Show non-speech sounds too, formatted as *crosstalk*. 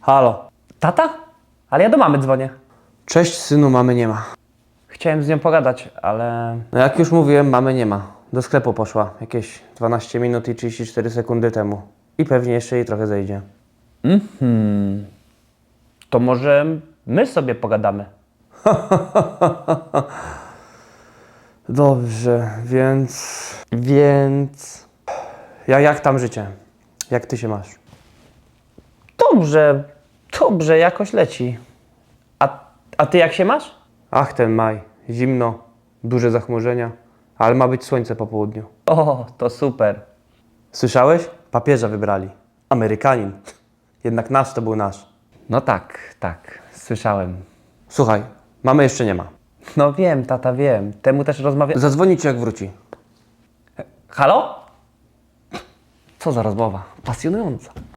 Halo. Tata? Ale ja do mamy dzwonię. Cześć synu, mamy nie ma. Chciałem z nią pogadać, ale... No jak już mówiłem, mamy nie ma. Do sklepu poszła jakieś 12 minut i 34 sekundy temu. I pewnie jeszcze jej trochę zejdzie. To może my sobie pogadamy. *laughs* Dobrze, więc... Więc... Ja, jak tam życie? Jak ty się masz? Dobrze, dobrze, jakoś leci. A, a ty jak się masz? Ach, ten maj. Zimno, duże zachmurzenia, ale ma być słońce po południu. O, to super. Słyszałeś? Papieża wybrali. Amerykanin. Jednak nasz to był nasz. No tak, tak, słyszałem. Słuchaj, mamy jeszcze nie ma. No wiem, tata, wiem. Temu też rozmawiam. Zadzwoni ci jak wróci. Halo? Co za rozmowa? Pasjonująca.